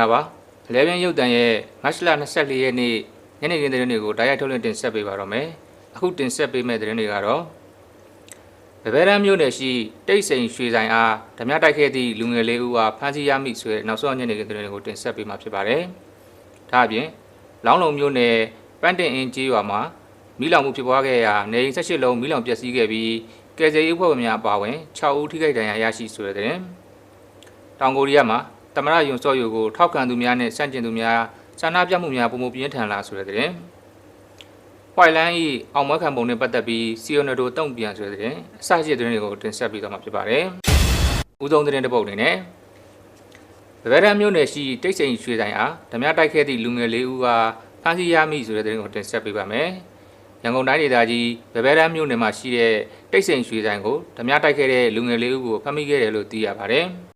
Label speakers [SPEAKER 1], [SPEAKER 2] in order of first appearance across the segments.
[SPEAKER 1] မင်္ဂလာပါအလဲပြန်ရုပ်တံရဲ့မတ်လ24ရက်နေ့ညနေခင်းသတင်းတွေကိုတိုက်ရိုက်ထုတ်လွှင့်တင်ဆက်ပေးပါတော့မယ်အခုတင်ဆက်ပေးမယ့်သတင်းတွေကတော့ဗဗဲရန်မြို့နယ်ရှိတိတ်ဆိန်ရွှေဆိုင်အားဓမြတိုက်ခဲ့သည့်လူငယ်လေးဦးအားဖမ်းဆီးရမိဆိုတဲ့နောက်ဆုံးညနေခင်းသတင်းတွေကိုတင်ဆက်ပေးမှာဖြစ်ပါတယ်ဒါအပြင်လောင်းလုံမြို့နယ်ပန်းတင်အင်းကျေးရွာမှာမိလောင်မှုဖြစ်ပွားခဲ့ရာနေအိမ်18လုံးမိလောင်ပျက်စီးခဲ့ပြီးကယ်ဆယ်ရေးအဖွဲ့ဝင်များအပါအဝင်6ဦးထိခိုက်ဒဏ်ရာရရှိဆိုတဲ့သတင်းတောင်ကိုရီးယားမှာ တမရယွန်စော့ယိုကိုထောက်ခံသူများနဲ့စန့်ကျင်သူများဆန္ဒပြမှုများပုံမပြင်းထန်လာဆိုတဲ့တဲ့။ဝိုင်လန်းဤအောင်မွဲခံပုံနဲ့ပတ်သက်ပြီးစီယိုနဒိုတုံ့ပြန်ဆိုတဲ့တဲ့အစရှိတဲ့တဲ့တွေကိုတင်ဆက်ပေးသွားမှာဖြစ်ပါတယ်။ဦးဆုံးတဲ့တဲ့ပုတ်အနေနဲ့ဗဗရန်မြို့နယ်ရှိတိတ်ဆိန်ရွှေဆိုင်အားဓမြတိုက်ခဲ့သည့်လူငယ်လေးဦးကဖမ်းဆီးရမိဆိုတဲ့တဲ့ကိုတင်ဆက်ပေးပါမယ်။ရန်ကုန်တိုင်းဒေသကြီးဗဗရန်မြို့နယ်မှာရှိတဲ့တိတ်ဆိန်ရွှေဆိုင်ကိုဓမြတိုက်ခဲ့တဲ့လူငယ်လေးဦးကိုဖမ်းမိခဲ့တယ်လို့သိရပါတယ်။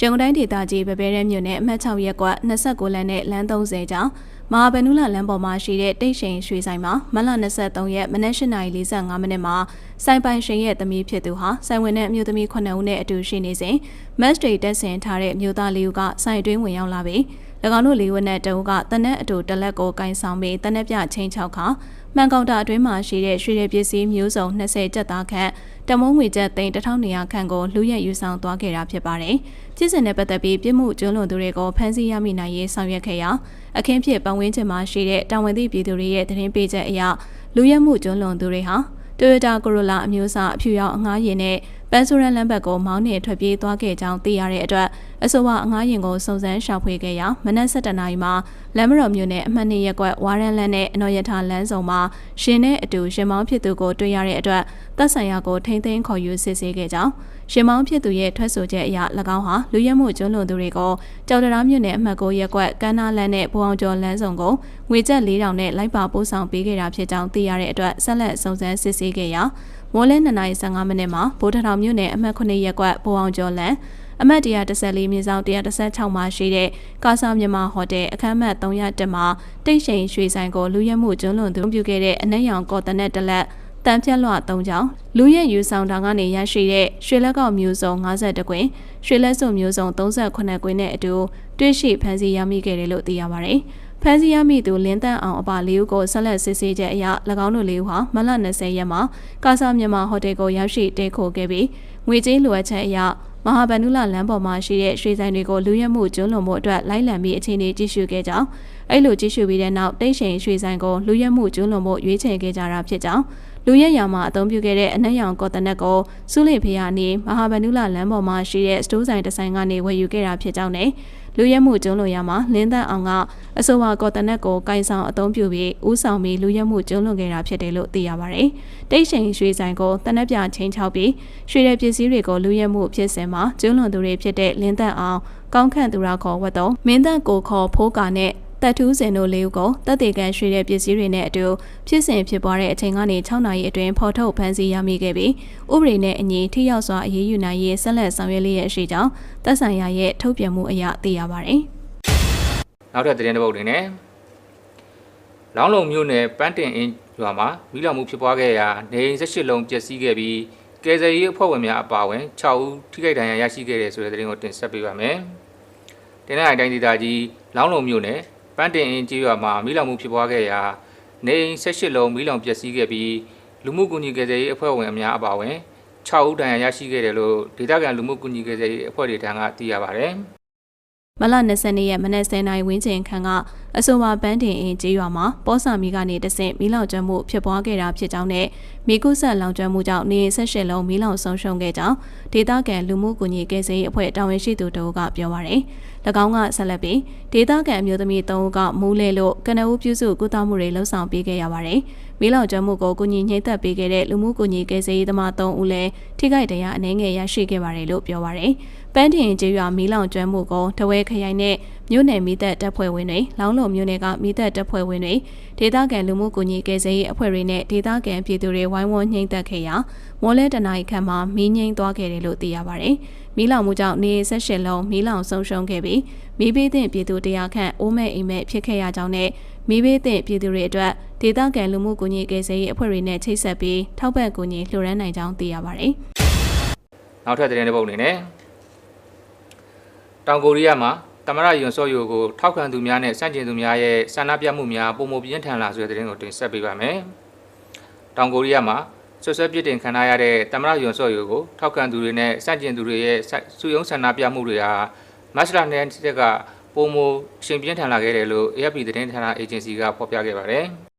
[SPEAKER 2] ရန်ကုန်တိုင်းဒေသကြီးဗပဲရဲမြို့နယ်အမှတ်6ရပ်ကွက်29လမ်းနဲ့လမ်း30ကျောင်းမဟာဗန္ဓုလလမ်းပေါ်မှာရှိတဲ့တိတ်ရှိန်ရွှေဆိုင်မှာမလ23ရက်မနက်8:45မိနစ်မှာစိုင်ပိုင်ရှင်ရဲ့သမီးဖြစ်သူဟာဆိုင်ဝင်တဲ့အမျိုးသမီး9ဦးနဲ့အတူရှိနေစဉ်မတ်စတေတက်ဆင်ထားတဲ့အမျိုးသားလေးဦးကဆိုင်အတွင်းဝင်ရောက်လာပြီး၎င်းတို့လေးဝက်နဲ့တအုပ်ကတနက်အတူတလက်ကိုကင်ဆောင်ပြီးတနက်ပြချင်းချောက်ခါ မှန်ကောင်တာအတွင်းမှာရှိတဲ့ရွှေရည်ပစ္စည်းမျိုးစုံ20ကျပ်သားခန့်တမုံငွေကျပ်သိန်း1200ခန့်ကိုလူရက်ယူဆောင်သွားခဲ့တာဖြစ်ပါတယ်။ပြည်စင်နဲ့ပတ်သက်ပြီးပြစ်မှုကျူးလွန်သူတွေကိုဖမ်းဆီးရမိနိုင်ရေးဆောင်ရွက်ခဲ့ရာအခင်းဖြစ်ပတ်ဝန်းကျင်မှာရှိတဲ့တာဝန်သိပြည်သူတွေရဲ့သတင်းပေးချက်အရလူရက်မှုကျူးလွန်သူတွေဟာ Toyota Corolla အမျိုးအစားအဖြူရောင်အငှားယာဉ်နဲ့ ပန်းဆိုရန်လမ်းဘက်ကိုမောင်းနှင်ထွက်ပြေးသွားခဲ့ကြောင်းသိရတဲ့အတွက်အဆိုပါအငှားယာဉ်ကိုစုံစမ်းရှာဖွေခဲ့ရာမနက်7:00နာရီမှာလမ်းမတော်မြို့နယ်အမှတ်2ရပ်ကွက်ဝါရန်လန်းနဲ့အနော်ရထားလမ်းဆောင်မှာရှင်နဲ့အတူရှင်မောင်းဖြစ်သူကိုတွေ့ရတဲ့အတွက်တပ်ဆိုင်ရာကိုထိမ့်သိမ်းခေါ်ယူစစ်ဆေးခဲ့ကြောင်းရှင်မောင်းဖြစ်သူရဲ့ထွက်ဆိုချက်အရ၎င်းဟာလူရဲမှုကျွလွန်သူတွေကိုကြောက်တရားမြို့နယ်အမှတ်9ရပ်ကွက်ကမ်းနားလန်းနဲ့ဘူအောင်ကျော်လမ်းဆောင်ကိုငွေကျပ်4000နဲ့လိုက်ပါပို့ဆောင်ပေးခဲ့တာဖြစ်ကြောင်းသိရတဲ့အတွက်ဆက်လက်စုံစမ်းစစ်ဆေးခဲ့ရာ မိုးလင်း2:15မိနစ်မှာဗိုလ်ထထောင်မြို့နယ်အမှတ်9ရပ်ကွက်ဘူအောင်ကျော်လန်းအမှတ်114မြေဆောင်116မှာရှိတဲ့ကာဆာမြန်မာဟိုတယ်အခမ်းအမှတ်301မှာတိတ်ရှိန်ရွှေဆိုင်ကိုလူရဲမှုကျွလွန်သူပြုခဲ့တဲ့အနက်ရောင်ကော်တနက်တလက်တန်ဖြတ်လွှ၃ချောင်းလူရဲ့ယူဆောင်တာကနေရရှိတဲ့ရွှေလက်ကောက်မျိုးစုံ52ကွင်းရွှေလက်စုံမျိုးစုံ38ကွင်းနဲ့အတူတွေ့ရှိဖမ်းဆီးရမိခဲ့တယ်လို့သိရပါတယ်။ ဖမ်းဆီးရမိသူလင်းတန်းအောင်အပါလေးဦးကိုဆက်လက်စစ်ဆေးချက်အရ၎င်းတို့လေးဦးဟာမလ20ရက်မှာကာဆာမြန်မာဟိုတယ်ကိုရောက်ရှိတဲခိုခဲ့ပြီးငွေကြေးလိုအပ်ချက်အရမဟာဗန္ဓုလလမ်းပေါ်မှာရှိတဲ့ရွှေဆိုင်တွေကိုလူရဲမှုကျွလွန်မှုအတွက်လိုက်လံပြီးအခြေအနေကြည့်ရှုခဲ့ကြောင်းအဲ့လိုကြည့်ရှုပြီးတဲ့နောက်တိတ်ရှိန်ရွှေဆိုင်ကိုလူရဲမှုကျွလွန်မှုရွေးချယ်ခဲ့ကြတာဖြစ်ကြောင်း လူရဲရောင်မှာအသုံးပြုခဲ့တဲ့အနက်ရောင်ကော်တနက်ကိုစုလိဖေယာနေမဟာဗန္ဓုလလမ်းပေါ်မှာရှိတဲ့စတိုးဆိုင်တစ်ဆိုင်ကနေဝယ်ယူခဲ့တာဖြစ်ကြောင်းနဲ့လူရဲမှုကျုံးလွန်ရမှာလင်းသက်အောင်ကအဆိုပါကော်တနက်ကိုကင်ဆောင်အသုံးပြုပြီးဥဆောင်ပြီးလူရဲမှုကျုံးလွန်ခဲ့တာဖြစ်တယ်လို့သိရပါတယ်။တိတ်ရှိန်ရွှေဆိုင်ကိုတနက်ပြချင်းချောက်ပြီးရွှေတဲ့ပစ္စည်းတွေကိုလူရဲမှုဖြစ်စဉ်မှာကျုံးလွန်သူတွေဖြစ်တဲ့လင်းသက်အောင်ကောင်းခန့်သူရာခေါ်ဝတ်တော်မင်းသက်ကိုခေါ်ဖိုးကာနဲ့ တပ်ထူးစင်တို့လေးဦးကိုတပ်တေကန်ရွှေတဲ့ပစ္စည်းတွေနဲ့အတူဖြစ်စဉ်ဖြစ်ပွားတဲ့အချိန်ကနေ6နာရီအတွင်းဖော်ထုတ်ဖမ်းဆီးရမိခဲ့ပြီးဥပဒေနဲ့အညီထိရောက်စွာအရေးယူနိုင်ရေးဆက်လက်ဆောင်ရွက်လျက်ရှိကြောင်းတပ်ဆိုင်ရာရဲ့ထုတ်ပြန်မှုအရသိရပါတယ်။
[SPEAKER 1] နောက်ထပ်သတင်းတစ်ပုဒ်အနေနဲ့လောင်းလုံမြို့နယ်ပန်းတင်အင်းရွာမှာမိလောင်မှုဖြစ်ပွားခဲ့ရာနေအိမ်18လုံးပျက်စီးခဲ့ပြီးကယ်ဆယ်ရေးအဖွဲ့ဝင်များအပါအဝင်6ဦးထိခိုက်ဒဏ်ရာရရှိခဲ့တယ်ဆိုတဲ့သတင်းကိုတင်ဆက်ပေးပါမယ်။တင်တဲ့အတိုင်းဒေသကြီးလောင်းလုံမြို့နယ် ပန်းတင်အင်းကျေးရွာမှာမိလောင်မှုဖြစ်ပွားခဲ့ရာနေအိမ်18လုံးမိလောင်ပျက်စီးခဲ့ပြီးလူမှုကူညီကယ်ဆယ်ရေးအဖွဲ့ဝင်အများအပါအဝင်6ဦးဒဏ်ရာရရှိခဲ့တယ်လို့ဒေသခံလူမှုကူညီကယ်ဆယ်ရေးအဖွဲ့တွေထံကသိရပါဗျ။
[SPEAKER 2] မလ22ရက်မနက်10:00နာရီဝန်းကျင်ခန့်က အဆိုပါပန်းတင်အင်းကျေးရွာမှာပောဆာမီကနေတဆင့်မီးလောင်ကျွမ်းမှုဖြစ်ပွားခဲ့တာဖြစ်ကြောင်းနဲ့မိကုဆက်လောင်ကျွမ်းမှုကြောင့်နေ18လုံးမီးလောင်ဆုံးရှုံးခဲ့ကြောင်းဒေသခံလူမှုကူညီကယ်ဆယ်ရေးအဖွဲ့တာဝန်ရှိသူတို့ကပြောပါရယ်၎င်းကဆက်လက်ပြီးဒေသခံအမျိုးသမီး3ဦးကမူးလဲလို့ကနအူးပြုစုကုသမှုတွေလှုပ်ဆောင်ပေးခဲ့ရပါတယ်မီးလောင်ကျွမ်းမှုကိုကူညီနှိမ့်သက်ပေးခဲ့တဲ့လူမှုကူညီကယ်ဆယ်ရေးသမား3ဦးလည်းထိခိုက်ဒဏ်ရာအနည်းငယ်ရရှိခဲ့ပါတယ်လို့ပြောပါရယ်ပန်းတင်ကျေးရွာမီးလောင်ကျွမ်းမှုကိုတဝဲခရိုင်နဲ့ မြို့နယ်မိသက်တပ်ဖွဲ့ဝင်တွေလောင်းလုံမြို့နယ်ကမိသက်တပ်ဖွဲ့ဝင်တွေဒေသခံလူမှုကူညီကယ်ဆယ်ရေးအဖွဲ့တွေနဲ့ဒေသခံပြည်သူတွေဝိုင်းဝန်းညှိနှိုက်ခဲ့ရာမော်လဲတနိုင်ခန့်မှာမီးငိမ့်သွားခဲ့တယ်လို့သိရပါတယ်။မီးလောင်မှုကြောင့်နေဆက်ရှင်လုံးမီးလောင်ဆုံးရှုံးခဲ့ပြီးမီးဘေးသင့်ပြည်သူတရားခန့်အိုးမဲ့အိမ်မဲ့ဖြစ်ခဲ့ရကြောင်းနဲ့မီးဘေးသင့်ပြည်သူတွေအတွက်ဒေသခံလူမှုကူညီကယ်ဆယ်ရေးအဖွဲ့တွေနဲ့ချိတ်ဆက်ပြီးထောက်ပံ့ကူညီလှူဒန်းနိုင်ကြောင်းသိရပါတယ်။
[SPEAKER 1] နောက်ထပ်သတင်းတစ်ပုဒ်အနေနဲ့တောင်ကိုရီးယားမှာ တမရယွန်စောယိုကိုထောက်ခံသူများနဲ့စန့်ကျင်သူများရဲ့ဆန္ဒပြမှုများပုံမပြင်းထန်လာဆိုတဲ့သတင်းကိုတင်ဆက်ပေးပါမယ်။တောင်ကိုရီးယားမှာဆွဆွဲပြစ်တင်ခံရတဲ့တမရယွန်စောယိုကိုထောက်ခံသူတွေနဲ့စန့်ကျင်သူတွေရဲ့စုယုံဆန္ဒပြမှုတွေဟာမတ်လနဲ့တက်ကပုံမရှင်ပြင်းထန်လာခဲ့တယ်လို့ AFP သတင်းဌာနအေဂျင်စီကဖော်ပြခဲ့ပါတယ်။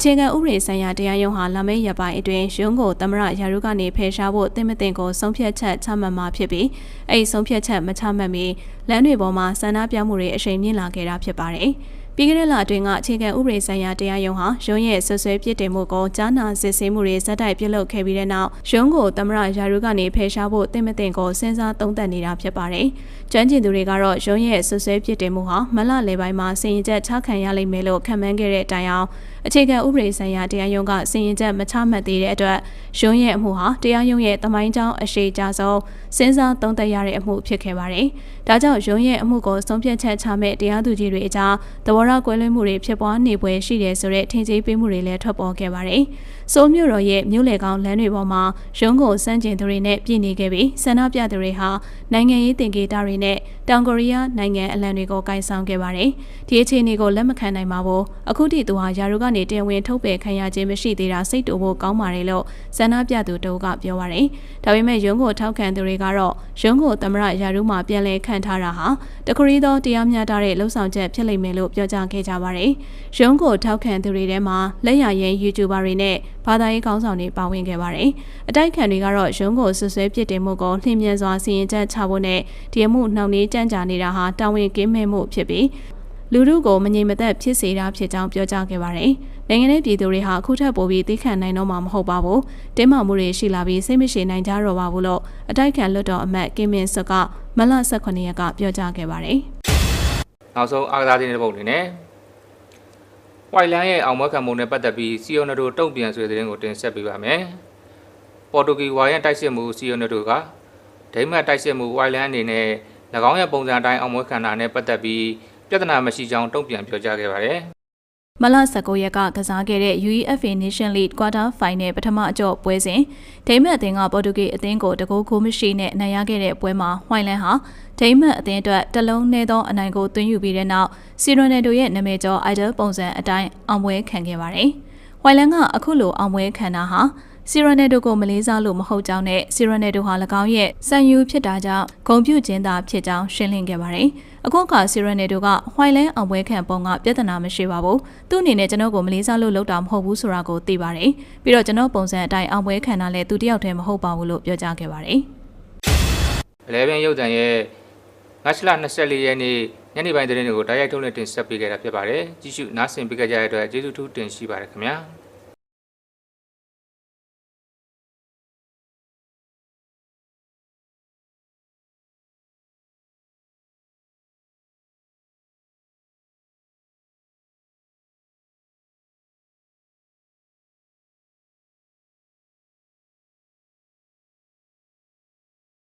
[SPEAKER 2] အခြေခံဥပဒေဆိုင်ရာတရားရုံးဟာလာမယ့်ရက်ပိုင်းအတွင်းရုံးကိုသမရရာထူးကနေဖယ်ရှားဖို့တင်မတင်ကိုဆုံးဖြတ်ချက်ချမှတ်မှာဖြစ်ပြီးအဲ့ဒီဆုံးဖြတ်ချက်မချမှတ်မီလမ်းတွေပေါ်မှာဆန္ဒပြမှုတွေအရှိန်မြင့်လာခဲ့တာဖြစ်ပါတယ်။ ပြီးခဲ့တဲ့လအတွင်းကအခြေခံဥပဒေဆိုင်ရာတရားရုံးဟာရုံးရဲ့ဆွဆွဲပြစ်တင်မှုကိုကြားနာစစ်ဆေးမှုတွေဇက်တိုက်ပြုလုပ်ခဲ့ပြီးတဲ့နောက်ရုံးကိုသမရရာထူးကနေဖယ်ရှားဖို့တင်မတင်ကိုစဉ်းစားသုံးသပ်နေတာဖြစ်ပါတယ်။ကျွမ်းကျင်သူတွေကတော့ရုံးရဲ့ဆွဆွဲပြစ်တင်မှုဟာမလလယ်ပိုင်းမှာစင်ရင်ချက်ချခံရလိမ့်မယ်လို့ခန့်မှန်းခဲ့တဲ့အတိုင်းအောင်အခြေခံဥပဒေဆိုင်ရာတရားရုံးကစီရင်ချက်မချမှတ်သေးတဲ့အတွက်ရုံးရဲ့အမှုဟာတရားရုံးရဲ့တမိုင်းကြောင်းအရှိကြဆုံးစဉ်းစားသုံးသပ်ရတဲ့အမှုဖြစ်ခဲ့ပါတယ်။ဒါကြောင့်ရုံးရဲ့အမှုကိုဆုံးဖြတ်ချက်ချမဲ့တရားသူကြီးတွေအကြားသဘောထားကွဲလွဲမှုတွေဖြစ်ပွားနေပွဲရှိတယ်ဆိုတဲ့ထင်ကြီးပေးမှုတွေလည်းထွက်ပေါ်ခဲ့ပါတယ်။စိုးမြို့တော်ရဲ့မြို့လေကောင်းလမ်းတွေပေါ်မှာရုံးကိုစန့်ကျင်သူတွေနဲ့ပြည်နေခဲ့ပြီးဆန္ဒပြသူတွေဟာနိုင်ငံရေးတင်ကေတာတွေနဲ့တောင်ကိုရီးယားနိုင်ငံအလံတွေကိုကင်ဆောင်ခဲ့ပါတယ်။ဒီအခြေအနေကိုလက်မခံနိုင်ပါဘူး။အခုထိသူဟာယာရုကနေတင်ဝင်ထုတ်ပယ်ခံရခြင်းမရှိသေးတာစိတ်တူဖို့ကောင်းပါတယ်လို့ဆန္ဒပြသူတို့ကပြောပါတယ်။ဒါပေမဲ့ရုံးကိုထောက်ခံသူတွေကတော့ရုံးကိုသမရယာရုမှာပြန်လည်ခံထားတာဟာတခရီးသောတရားမျှတတဲ့လှုပ်ဆောင်ချက်ဖြစ်လိမ့်မယ်လို့ပြောကြားခဲ့ကြပါတယ်။ရုံးကိုထောက်ခံသူတွေထဲမှာလက်ရရင် YouTuber တွေနဲ့ဘာသာရေးခေါင်းဆောင်တွေပါဝင်ခဲ့ပါတယ်။အတိုက်ခံတွေကတော့ရုံးကိုဆွဆွဲပြစ်တင်မှုကိုနှင်းမြန်စွာစီရင်ချက်ချဖို့နဲ့ဒီအမှုနှောင့်နှေးကြမ်းကြာနေတာဟာတာဝန်ကင်းမဲ့မှုဖြစ်ပြီးလူထုကိုမငြိမ်မသက်ဖြစ်စေတာဖြစ်ကြောင်းပြောကြားခဲ့ပါတယ်။နိုင်ငံရေးပြည်သူတွေဟာအခုထပ်ပိုပြီးသိခံနိုင်တော့မှာမဟုတ်ပါဘူး။တင်းမာမှုတွေရှိလာပြီးစိတ်မရှိနိုင်ကြတော့ပါဘူးလို့အတိုက်ခံလွတ်တော်အမတ်ကင်မင်ဆွတ်ကမလ18ရက်ကပြောကြားခဲ့ပါတယ်။
[SPEAKER 1] နောက်ဆုံးအားကစားသတင်းတစ်ပုဒ်အနေနဲ့ဝိုင်လန်ရဲ့အောင်မွဲခံမှုနဲ့ပတ်သက်ပြီးစီယိုနယ်တိုတုံ့ပြန်ဆွေသတင်းကိုတင်ဆက်ပေးပါမယ်။ပေါ်တူဂီဝါရဲ့တိုက်စစ်မှုစီယိုနယ်တိုကဒိမတ်တိုက်စစ်မှုဝိုင်လန်အနေနဲ့၎င်းရဲ့ပုံစံအတိုင်းအောင်မွဲခံတာနဲ့ပတ်သက်ပြီးပြဿနာမရှိကြောင်းတုံ့ပြန်ပြောကြားခဲ့ပါတယ်။
[SPEAKER 2] မလ19ရက်ကကစားခဲ့တဲ့ UEFA Nation League Quarter Final ပထမအကြော့ပွဲစဉ်ဒိမတ်အသင်းကပေါ်တူဂီအသင်းကိုတကူကိုမရှိနဲ့နိုင်ရခဲ့တဲ့ပွဲမှာဝိုင်လန်ဟာဒိမတ်အသင်းအတွက်တလုံးနှဲသောအနိုင်ကိုသွင်းယူပြီးတဲ့နောက်စီရိုနယ်ဒိုရဲ့နာမည်ကျော် idol ပုံစံအတိုင်းအောင်ပွဲခံခဲ့ပါတယ်။ဝိုင်လန်ကအခုလိုအောင်ပွဲခံတာဟာ စီရနယ်ဒိုကိုမလေးစားလို့မဟုတ်ကြောင်းနဲ့စီရနယ်ဒိုဟာ၎င်းရဲ့စံယူဖြစ်တာကြောင့်ဂုံပြုတ်ခြင်းသာဖြစ်ကြောင်းရှင်းလင်းခဲ့ပါတယ်။အခုအခါစီရနယ်ဒိုကဝိုင်လန်အောင်ပွဲခံပုံကပြဿနာမရှိပါဘူး။သူ့အနေနဲ့ကျွန်တော်ကိုမလေးစားလို့လုပ်တာမဟုတ်ဘူးဆိုတာကိုသိပါတယ်။ပြီးတော့ကျွန်တော်ပုံစံအတိုင်းအောင်ပွဲခံတာလည်းသူတယောက်တည်းမဟုတ်ပါဘူးလို့ပြောကြားခဲ့ပါတယ်။
[SPEAKER 1] 11ရုပ်တံရဲ့မတ်လ24ရက်နေ့ညနေပိုင်းသတင်းတွေကိုတိုက်ရိုက်ထုတ်လွှင့်တင်ဆက်ပေးခဲ့တာဖြစ်ပါတယ်။ကြည့်ရှုနားဆင်ပေးကြတဲ့အတွက်ကျေးဇူးထူးတင်ရှိပါတယ်ခင်ဗျာ။